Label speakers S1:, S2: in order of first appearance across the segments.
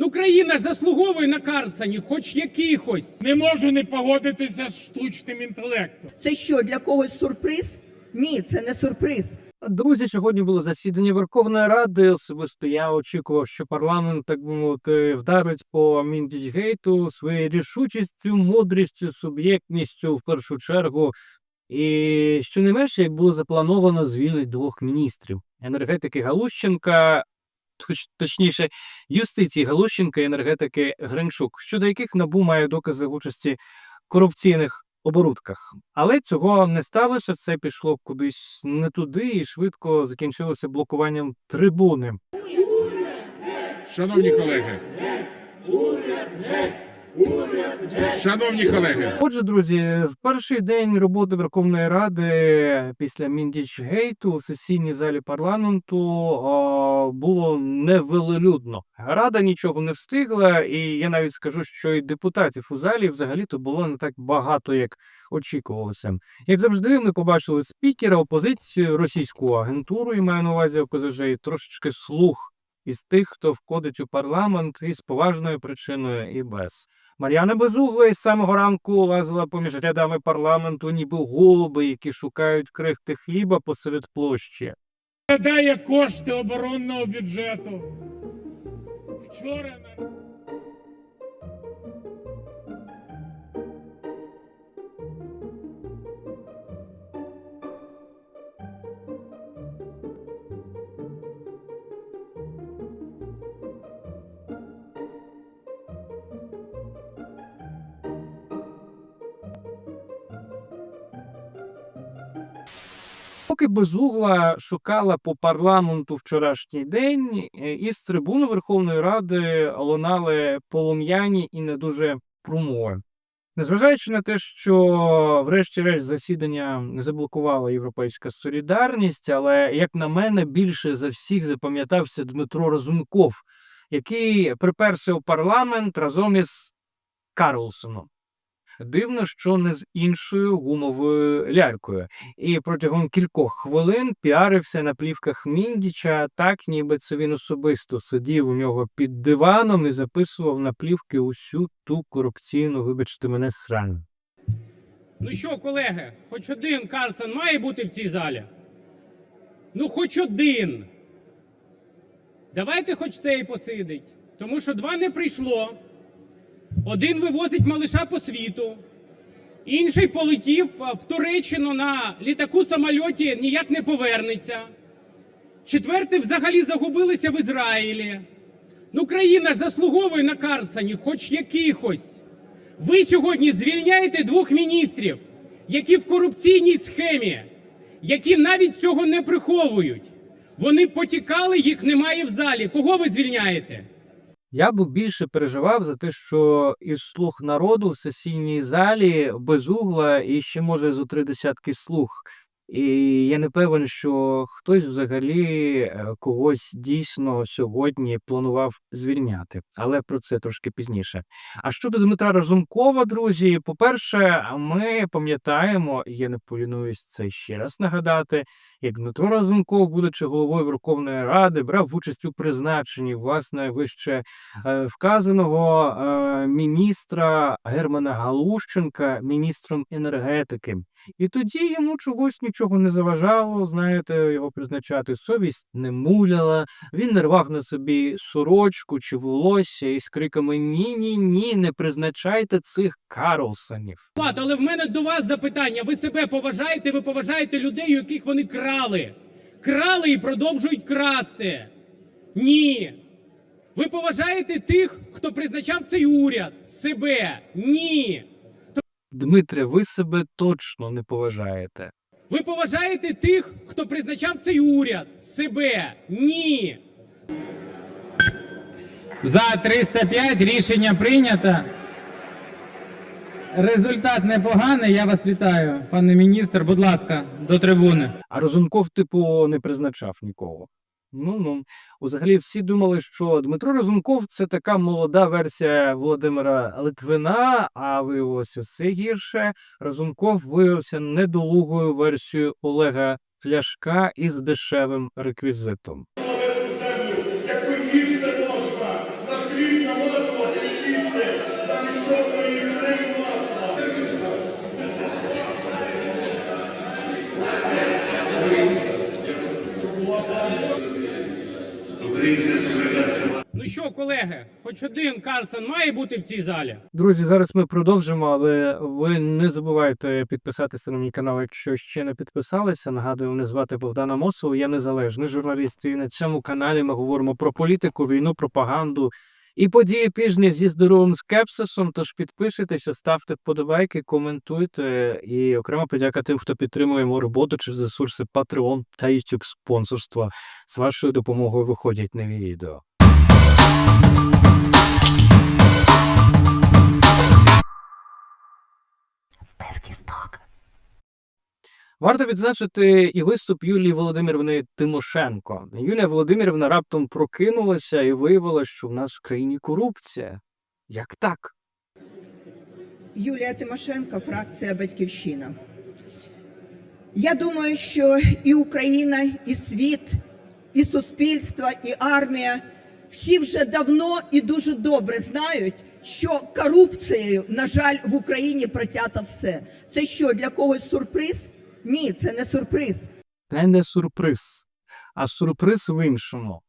S1: Ну, країна ж заслуговує на карцані, хоч якихось.
S2: Не можу не погодитися з штучним інтелектом.
S3: Це що для когось сюрприз? Ні, це не сюрприз.
S4: Друзі, сьогодні було засідання Верховної Ради. Особисто я очікував, що парламент, так би мовити, вдарить по Міндічгейту своєю рішучістю, мудрістю, суб'єктністю в першу чергу. І що не менше, як було заплановано, звільнить двох міністрів енергетики Галущенка, точніше, юстиції Галущенка і енергетики Гринчук, щодо яких набу має докази участі корупційних оборудках. Але цього не сталося. Це пішло кудись не туди і швидко закінчилося блокуванням трибуни.
S2: Шановні колеги. Шановні колеги,
S4: Отже, друзі, в перший день роботи Верховної Ради після Міндічгейту в сесійній залі парламенту о, було невелелюдно. Рада нічого не встигла, і я навіть скажу, що і депутатів у залі взагалі-то було не так багато, як очікувалося. Як завжди, ми побачили спікера, опозицію, російську агентуру, і маю на увазі ОПЗЖ, і трошечки слух із тих, хто входить у парламент із поважною причиною і без. Мар'яна Безугла із самого ранку лазила поміж рядами парламенту, ніби голуби, які шукають крихти хліба посеред площі.
S2: Гадає кошти оборонного бюджету. Вчора на
S4: Поки Безугла шукала по парламенту вчорашній день, із трибуни Верховної Ради лунали полум'яні і не дуже промови. Незважаючи на те, що врешті-решт засідання заблокувала Європейська солідарність, але, як на мене, більше за всіх запам'ятався Дмитро Разумков, який приперся у парламент разом із Карлсоном. Дивно, що не з іншою гумовою лялькою і протягом кількох хвилин піарився на плівках Міндіча, так ніби це він особисто сидів у нього під диваном і записував на плівки усю ту корупційну, вибачте мене, срану.
S1: Ну що, колеги, хоч один Карсон має бути в цій залі? Ну, хоч один. Давайте хоч цей посидить. Тому що два не прийшло. Один вивозить малиша по світу, інший полетів в Туреччину на літаку самольоті ніяк не повернеться. Четвертий взагалі загубилися в Ізраїлі. Ну, країна ж заслуговує на карцані, хоч якихось. Ви сьогодні звільняєте двох міністрів, які в корупційній схемі, які навіть цього не приховують. Вони потікали, їх немає в залі. Кого ви звільняєте?
S4: Я б більше переживав за те, що із слух народу в сесійній залі без угла і ще може зо три десятки слух. І я не певен, що хтось взагалі е, когось дійсно сьогодні планував звільняти, але про це трошки пізніше. А щодо Дмитра Разумкова, друзі, по-перше, ми пам'ятаємо, я не полінуюсь це ще раз нагадати, як Дмитро Разумков, будучи головою Верховної Ради, брав участь у призначенні власне вище е, вказаного е, міністра Германа Галущенка міністром енергетики. І тоді йому чогось нічого не заважало, знаєте, його призначати. Совість не муляла, він не рвав на собі сорочку чи волосся із криками Ні, ні, ні, не призначайте цих Карлсонів.
S1: Влад, але в мене до вас запитання. Ви себе поважаєте? Ви поважаєте людей, яких вони крали? Крали і продовжують красти. Ні. Ви поважаєте тих, хто призначав цей уряд? Себе? Ні.
S4: Дмитре, ви себе точно не поважаєте.
S1: Ви поважаєте тих, хто призначав цей уряд? Себе? Ні.
S5: За 305 рішення прийнято. Результат непоганий. Я вас вітаю, пане міністр. Будь ласка, до трибуни.
S4: А Разумков, типу, не призначав нікого. Ну ну, взагалі всі думали, що Дмитро Разумков це така молода версія Володимира Литвина, а виявилося все гірше. Разумков виявився недолугою версією Олега Ляшка із дешевим реквізитом.
S6: славетну землю, яку їсти можна, на хліб нам
S1: Ну що, колеги, хоч один Карсен має бути в цій залі?
S4: Друзі, зараз ми продовжимо, але ви не забувайте підписатися на мій канал, якщо ще не підписалися. Нагадую, мене звати Богдана Мосову. я незалежний журналіст. І на цьому каналі ми говоримо про політику, війну, пропаганду і події тижня зі здоровим скепсисом. Тож підписуйтеся, ставте вподобайки, коментуйте. І окрема подяка тим, хто підтримує мою роботу через ресурси Patreon та YouTube спонсорства. З вашою допомогою виходять нові відео. Варто відзначити і виступ Юлії Володимирівни Тимошенко. Юлія Володимирівна раптом прокинулася і виявила, що в нас в країні корупція. Як так?
S3: Юлія Тимошенко, фракція Батьківщина. Я думаю, що і Україна, і світ, і суспільство, і армія всі вже давно і дуже добре знають, що корупцією, на жаль, в Україні протято все. Це що для когось сюрприз? Ні, це не сюрприз.
S4: Це не сюрприз, а сюрприз в іншому.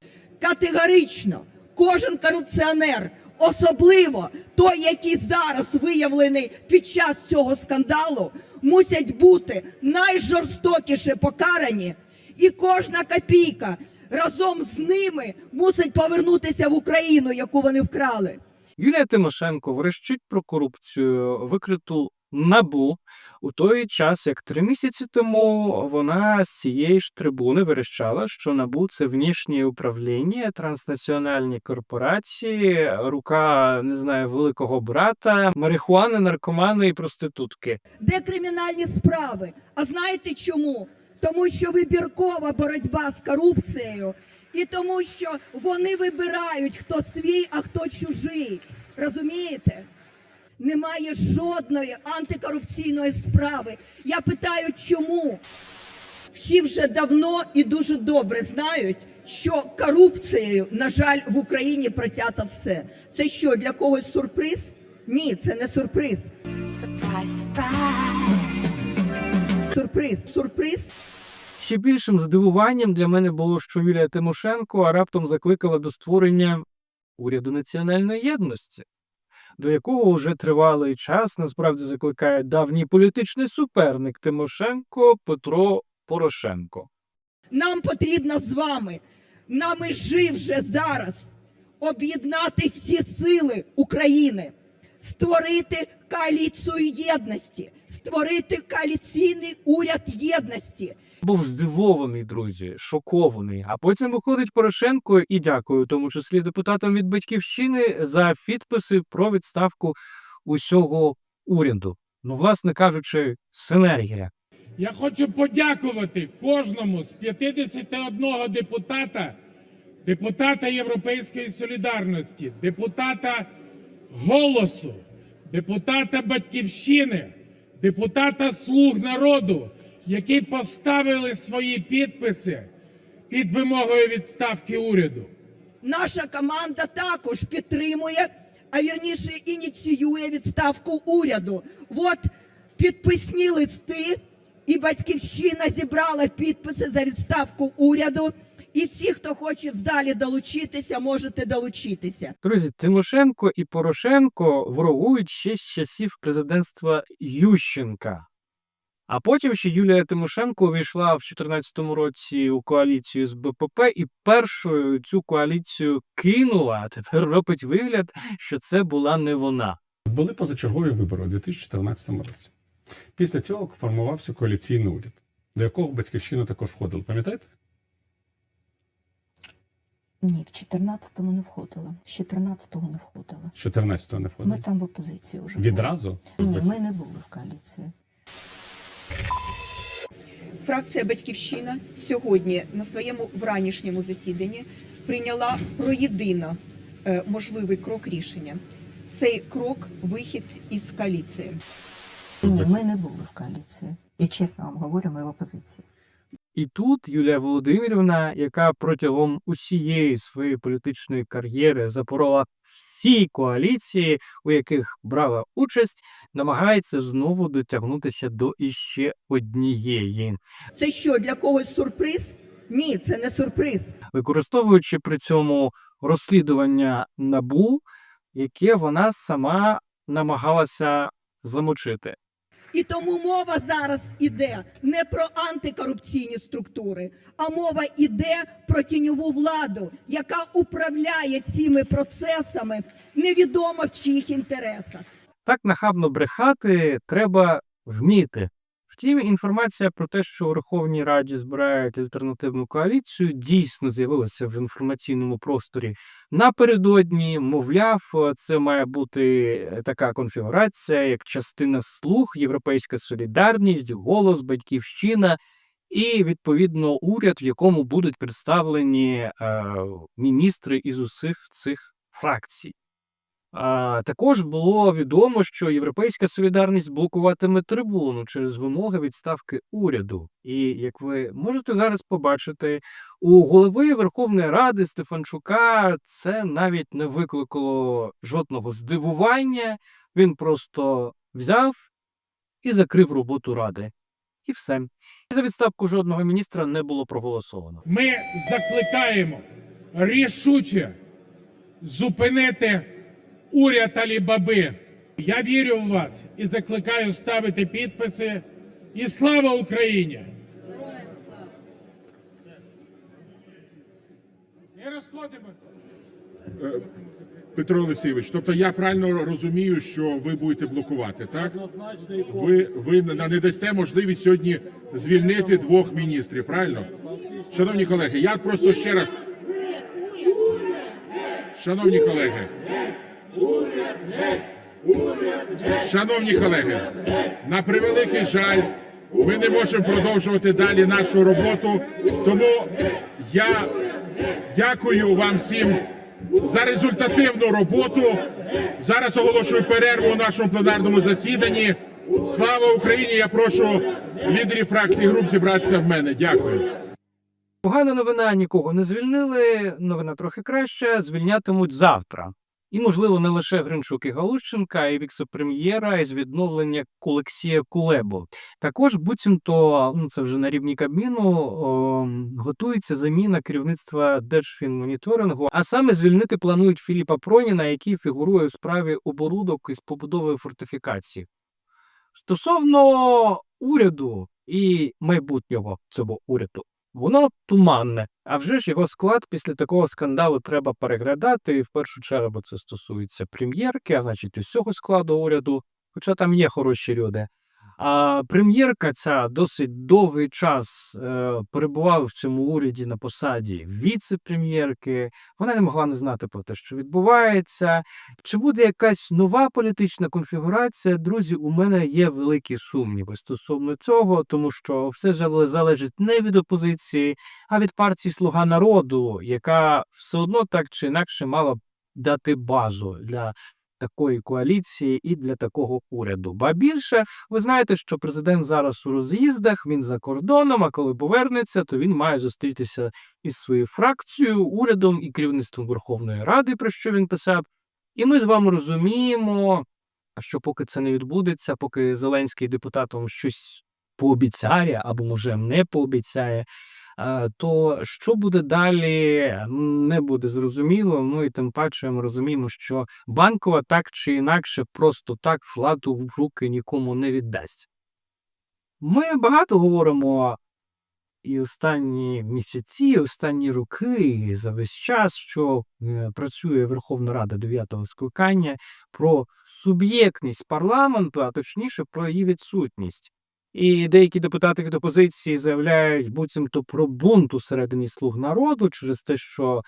S3: Категорично кожен корупціонер, особливо той, який зараз виявлений під час цього скандалу, мусять бути найжорстокіше покарані, і кожна копійка разом з ними мусить повернутися в Україну, яку вони вкрали.
S4: Юлія Тимошенко верещить про корупцію, викриту набу у той час, як три місяці тому вона з цієї ж трибуни верещала, що набу це внішнє управління, транснаціональні корпорації, рука не знаю, великого брата, марихуани, наркомани і проститутки.
S3: Де кримінальні справи? А знаєте чому? Тому що вибіркова боротьба з корупцією, і тому, що вони вибирають, хто свій, а хто чужий. Розумієте? Немає жодної антикорупційної справи. Я питаю, чому? Всі вже давно і дуже добре знають, що корупцією, на жаль, в Україні протято все. Це що для когось сюрприз? Ні, це не сюрприз.
S6: Surprise, surprise.
S3: Сюрприз, сюрприз.
S4: Ще більшим здивуванням для мене було, що Юлія Тимошенко раптом закликала до створення уряду національної єдності, до якого вже тривалий час насправді закликає давній політичний суперник Тимошенко Петро Порошенко.
S3: Нам потрібно з вами на межі вже зараз об'єднати всі сили України, створити коаліцію єдності, створити коаліційний уряд єдності.
S4: Був здивований, друзі, шокований. А потім виходить Порошенко і дякую, в тому числі депутатам від батьківщини, за підписи про відставку усього уряду. Ну, власне кажучи, синергія.
S2: Я хочу подякувати кожному з 51 депутата, депутата Європейської солідарності, депутата Голосу, депутата Батьківщини, депутата Слуг народу, які поставили свої підписи під вимогою відставки уряду.
S3: Наша команда також підтримує, а вірніше ініціює відставку уряду. От підписні листи, і батьківщина зібрала підписи за відставку уряду. І всі, хто хоче в залі долучитися, можете долучитися.
S4: Друзі, Тимошенко і Порошенко ворогують ще з часів президентства Ющенка. А потім ще Юлія Тимошенко увійшла в 2014 році у коаліцію з БПП і першою цю коаліцію кинула. А тепер робить вигляд, що це була не вона.
S7: Були позачергові вибори у 2014 році. Після цього формувався коаліційний уряд, до якого батьківщина також входила. Пам'ятаєте?
S8: Ні, в 14-му не входила. З 14-го не входила.
S7: З 14-го не
S8: Ми там в опозиції вже були.
S7: Відразу?
S8: Ні, ми не були в коаліції.
S3: Фракція Батьківщина сьогодні на своєму вранішньому засіданні прийняла про єдино е, можливий крок рішення. Цей крок вихід із коаліції.
S8: Ні, ми не були в коаліції. І чесно вам говорю, ми в опозиції.
S4: І тут Юлія Володимирівна, яка протягом усієї своєї політичної кар'єри запорола всі коаліції, у яких брала участь, намагається знову дотягнутися до іще однієї,
S3: Це що, для когось сюрприз? Ні, це не сюрприз.
S4: використовуючи при цьому розслідування набу, яке вона сама намагалася замочити.
S3: І тому мова зараз іде не про антикорупційні структури, а мова іде про тіньову владу, яка управляє цими процесами невідомо в чиїх інтересах.
S4: Так нахабно брехати треба вміти. Втім, інформація про те, що у Верховній Раді збирають альтернативну коаліцію, дійсно з'явилася в інформаційному просторі напередодні. Мовляв, це має бути така конфігурація, як частина слуг, Європейська солідарність, голос, батьківщина. І відповідно уряд, в якому будуть представлені е, міністри із усіх цих фракцій. А, також було відомо, що Європейська солідарність блокуватиме трибуну через вимоги відставки уряду. І як ви можете зараз побачити, у голови Верховної Ради Стефанчука це навіть не викликало жодного здивування. Він просто взяв і закрив роботу ради. І все. За відставку жодного міністра не було проголосовано.
S2: Ми закликаємо рішуче зупинити уряд Алібаби. Я вірю в вас і закликаю ставити підписи. І слава Україні! Не розходимося.
S9: Петро Олексійович, тобто я правильно розумію, що ви будете блокувати, так? Ви, ви не не дасте можливість сьогодні звільнити двох міністрів, правильно? Шановні колеги, я просто ще раз. Шановні колеги. Шановні колеги, на превеликий жаль, ми не можемо продовжувати далі нашу роботу. Тому я дякую вам всім за результативну роботу. Зараз оголошую перерву у нашому пленарному засіданні. Слава Україні! Я прошу лідерів фракцій груп зібратися в мене. Дякую.
S4: Погана новина нікого не звільнили. Новина трохи краща. Звільнятимуть завтра. І, можливо, не лише Гринчук і Галущенка, а й віце-прем'єра із відновлення Олексія Кулебу. Також буцімто, ну це вже на рівні Кабміну, о, готується заміна керівництва Держфінмоніторингу, а саме звільнити планують Філіпа Проніна, який фігурує у справі оборудок із побудови фортифікації. Стосовно уряду і майбутнього цього уряду, воно туманне. А вже ж його склад після такого скандалу треба переглядати. І в першу чергу це стосується прем'єрки, а значить усього складу уряду, хоча там є хороші люди. А прем'єрка ця досить довгий час е, перебувала в цьому уряді на посаді віце-прем'єрки. Вона не могла не знати про те, що відбувається. Чи буде якась нова політична конфігурація? Друзі, у мене є великі сумніви стосовно цього, тому що все залежить не від опозиції, а від партії Слуга народу, яка все одно так чи інакше мала дати базу для такої коаліції і для такого уряду. Ба більше, ви знаєте, що президент зараз у роз'їздах, він за кордоном, а коли повернеться, то він має зустрітися із своєю фракцією, урядом і керівництвом Верховної Ради, про що він писав. І ми з вами розуміємо, що поки це не відбудеться, поки Зеленський депутатам щось пообіцяє або, може, не пообіцяє, то що буде далі, не буде зрозуміло. Ну і тим паче ми розуміємо, що банкова так чи інакше просто так владу в руки нікому не віддасть. Ми багато говоримо і останні місяці, і останні роки, і за весь час, що е, працює Верховна Рада дев'ятого скликання, про суб'єктність парламенту, а точніше про її відсутність. І деякі депутати від опозиції заявляють буцімто про бунт усередині слуг народу через те, що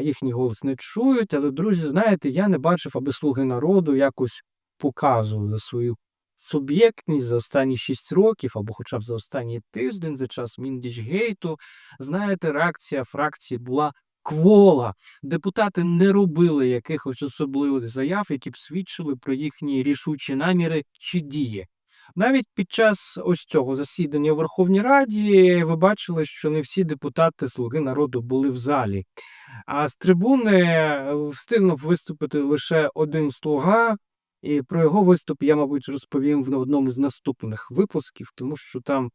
S4: їхній голос не чують. Але, друзі, знаєте, я не бачив, аби слуги народу якось показували свою суб'єктність за останні шість років, або хоча б за останній тиждень, за час Міндічгейту. Знаєте, реакція фракції була квола. Депутати не робили якихось особливих заяв, які б свідчили про їхні рішучі наміри чи дії. Навіть під час ось цього засідання у Верховній Раді ви бачили, що не всі депутати Слуги народу були в залі. А з трибуни е, встигнув виступити лише один слуга, і про його виступ я, мабуть, розповім в одному з наступних випусків, тому що там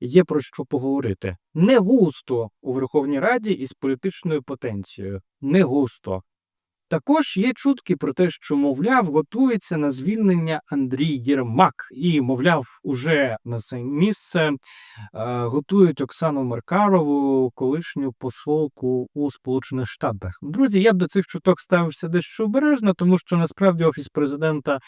S4: є про що поговорити. Не густо у Верховній Раді із політичною потенцією. Не густо. Також є чутки про те, що, мовляв, готується на звільнення Андрій Єрмак, і, мовляв, уже на це місце е, готують Оксану Маркарову, колишню посолку у Сполучених Штатах. Друзі, я б до цих чуток ставився дещо обережно, тому що насправді офіс президента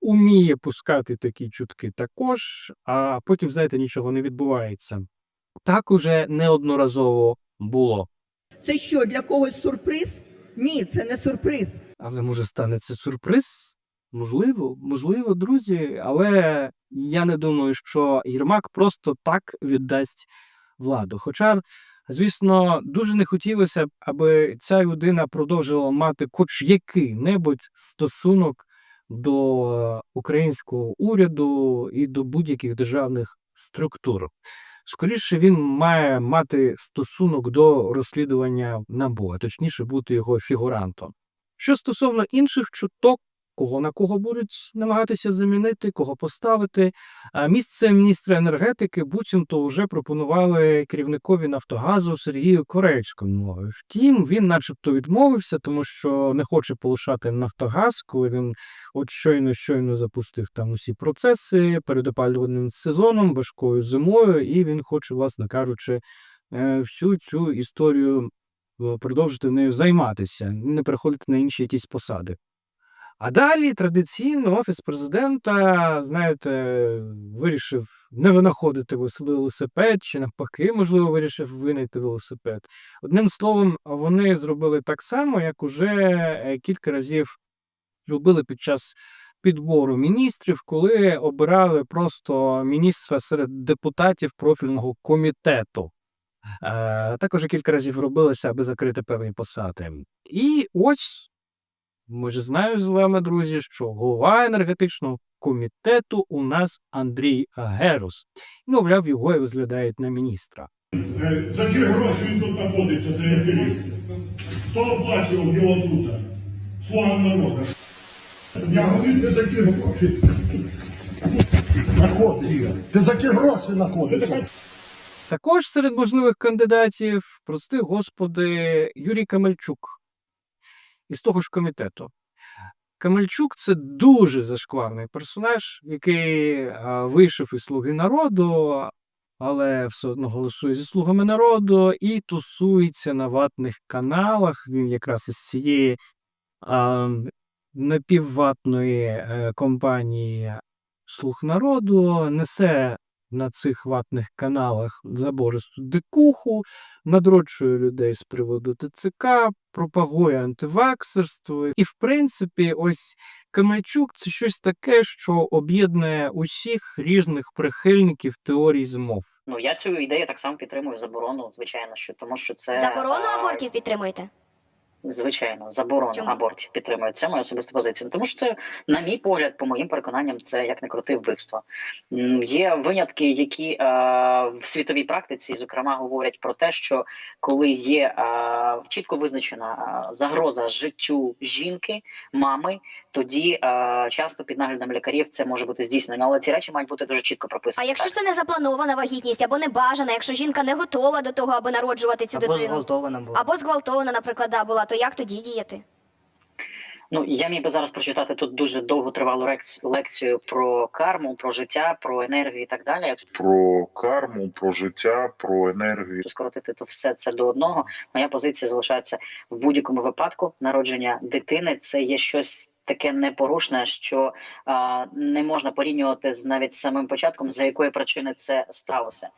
S4: уміє пускати такі чутки також, а потім, знаєте, нічого не відбувається. Так уже неодноразово було.
S3: Це що, для когось сюрприз? Ні, це не сюрприз.
S4: Але може стане це сюрприз? Можливо, можливо, друзі, але я не думаю, що Єрмак просто так віддасть владу. Хоча, звісно, дуже не хотілося б, аби ця людина продовжила мати хоч який-небудь стосунок до українського уряду і до будь-яких державних структур. Скоріше він має мати стосунок до розслідування НАБУ, а точніше бути його фігурантом. Що стосовно інших чуток, кого на кого будуть намагатися замінити, кого поставити, а місце міністра енергетики буцімто вже пропонували керівникові Нафтогазу Сергію Корецькому. Втім, він, начебто, відмовився, тому що не хоче полишати Нафтогаз, коли він от щойно щойно запустив там усі процеси перед опалювальним сезоном, важкою зимою, і він хоче, власне кажучи, е, всю цю історію е, продовжити нею займатися, не переходити на інші якісь посади. А далі традиційно офіс президента, знаєте, вирішив не винаходити велосипед, чи навпаки, можливо, вирішив винайти велосипед. Одним словом, вони зробили так само, як уже е, кілька разів зробили під час підбору міністрів, коли обирали просто міністра серед депутатів профільного комітету. Е, також кілька разів робилося, аби закрити певні посади. І ось ми ж знаємо з вами, друзі, що голова енергетичного комітету у нас Андрій Герус. Мовляв, його і розглядають на міністра.
S10: Е, За які гроші він тут знаходиться, цей аферіст? Хто оплачував його тут? Слуга народу. Я говорю, ти за які гроші знаходишся. Ти за які гроші знаходишся?
S4: Також серед можливих кандидатів, прости господи, Юрій Камельчук із того ж комітету. Камельчук це дуже зашкварний персонаж, який а, вийшов із слуги народу, але все одно голосує зі слугами народу і тусується на ватних каналах. Він якраз із цієї а, напівватної е, компанії Слуг народу несе на цих ватних каналах забористу дикуху, надрочує людей з приводу ТЦК, пропагує антиваксерство. І, в принципі, ось Камельчук це щось таке, що об'єднує усіх різних прихильників теорій змов.
S11: Ну я цю ідею так само підтримую заборону, звичайно, що тому що це
S6: Заборону абортів підтримуєте?
S11: Звичайно, заборону
S6: Чому?
S11: абортів підтримують. Це моя особиста позиція. Тому що це, на мій погляд, по моїм переконанням, це як не крути вбивство. Є винятки, які е, в світовій практиці, зокрема, говорять про те, що коли є е, чітко визначена е, загроза життю жінки, мами, тоді е, часто під наглядом лікарів це може бути здійснено. Але ці речі мають бути дуже чітко
S6: А якщо
S11: Так.
S6: це не запланована вагітність або не бажана, якщо жінка не готова до того, аби народжувати цю
S12: Або
S6: дитину,
S12: зґвалтована була.
S6: або зґвалтована, наприклад, да, була, то як тоді діяти?
S11: Ну я міг би зараз прочитати тут дуже довго тривалу лекц- лекцію про карму, про життя, про енергію і так далі.
S13: Про карму, про життя, про енергію.
S11: скоротити то все це до одного, моя позиція залишається в будь-якому випадку. Народження дитини це є щось таке непорушне, що а, не можна порівнювати з навіть самим початком, за якої причини це сталося.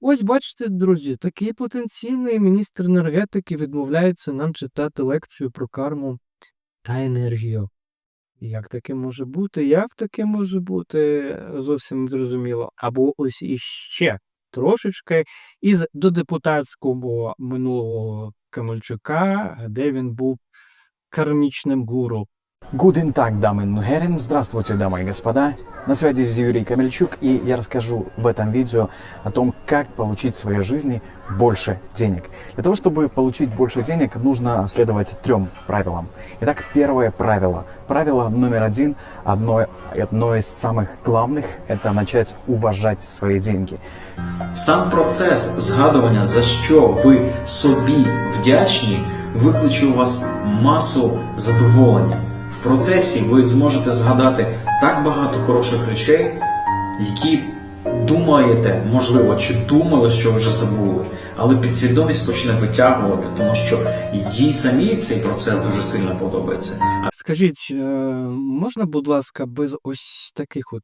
S4: Ось бачите, друзі, такий потенційний міністр енергетики відмовляється нам читати лекцію про карму та енергію. Як таке може бути? Як таке може бути? Зовсім зрозуміло. Або ось іще трошечки із додепутатського минулого Камельчука, де він був кармічним гуру.
S12: Гуден так, дамы и Герен. Здравствуйте, дамы и господа. На связи Юрий Камельчук, и я расскажу в этом видео о том, как получить в своей жизни больше денег. Для того, чтобы получить больше денег, нужно следовать трем правилам. Итак, первое правило. Правило номер один, одно, одно из самых главных, это начать уважать свои деньги.
S14: Сам процес згадування, за що ви собі вдячні, викличе у вас масу задоволення. В процесі ви зможете згадати так багато хороших речей, які думаєте, можливо, чи думали, що вже забули, але підсвідомість почне витягувати, тому що їй самій цей процес дуже сильно подобається.
S4: Скажіть, е, можна, будь ласка, без ось таких от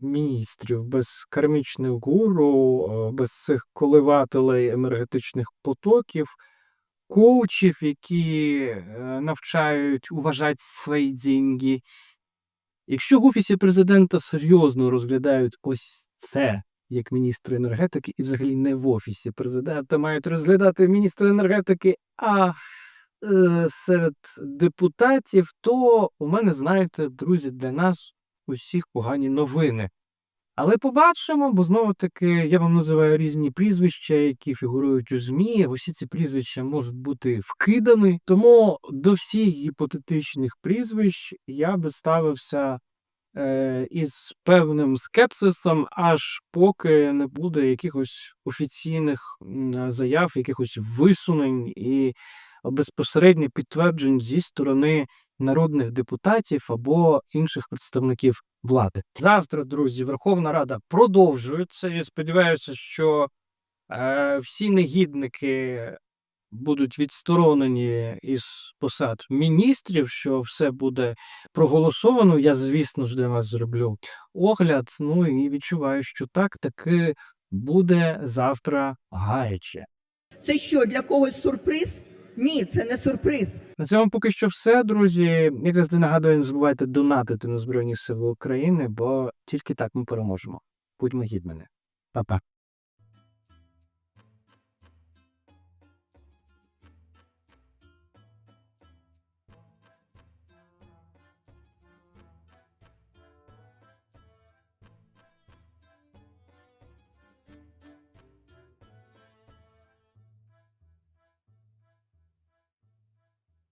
S4: міністрів, без кармічних гуру, е, без цих коливателей енергетичних потоків, коучів, які е, навчають уважати свої деньги. Якщо в офісі президента серйозно розглядають ось це як міністр енергетики, і взагалі не в офісі президента мають розглядати міністра енергетики, а е, серед депутатів, то у мене, знаєте, друзі, для нас усіх погані новини. Але побачимо, бо знову таки я вам називаю різні прізвища, які фігурують у ЗМІ. Усі ці прізвища можуть бути вкидані. Тому до всіх гіпотетичних прізвищ я би ставився е, із певним скепсисом, аж поки не буде якихось офіційних заяв, якихось висунень і безпосередньо підтверджень зі сторони народних депутатів або інших представників влади. Завтра, друзі, Верховна Рада продовжується. І сподіваюся, що е, всі негідники будуть відсторонені із посад міністрів, що все буде проголосовано. Я, звісно ж, для вас зроблю огляд. Ну і відчуваю, що так таки буде завтра гаряче.
S3: Це що, для когось сюрприз? Ні, це не сюрприз.
S4: На цьому поки що все, друзі. Як завжди нагадую, не забувайте донатити на Збройні Сили України, бо тільки так ми переможемо. Будьмо гідними. Па-па.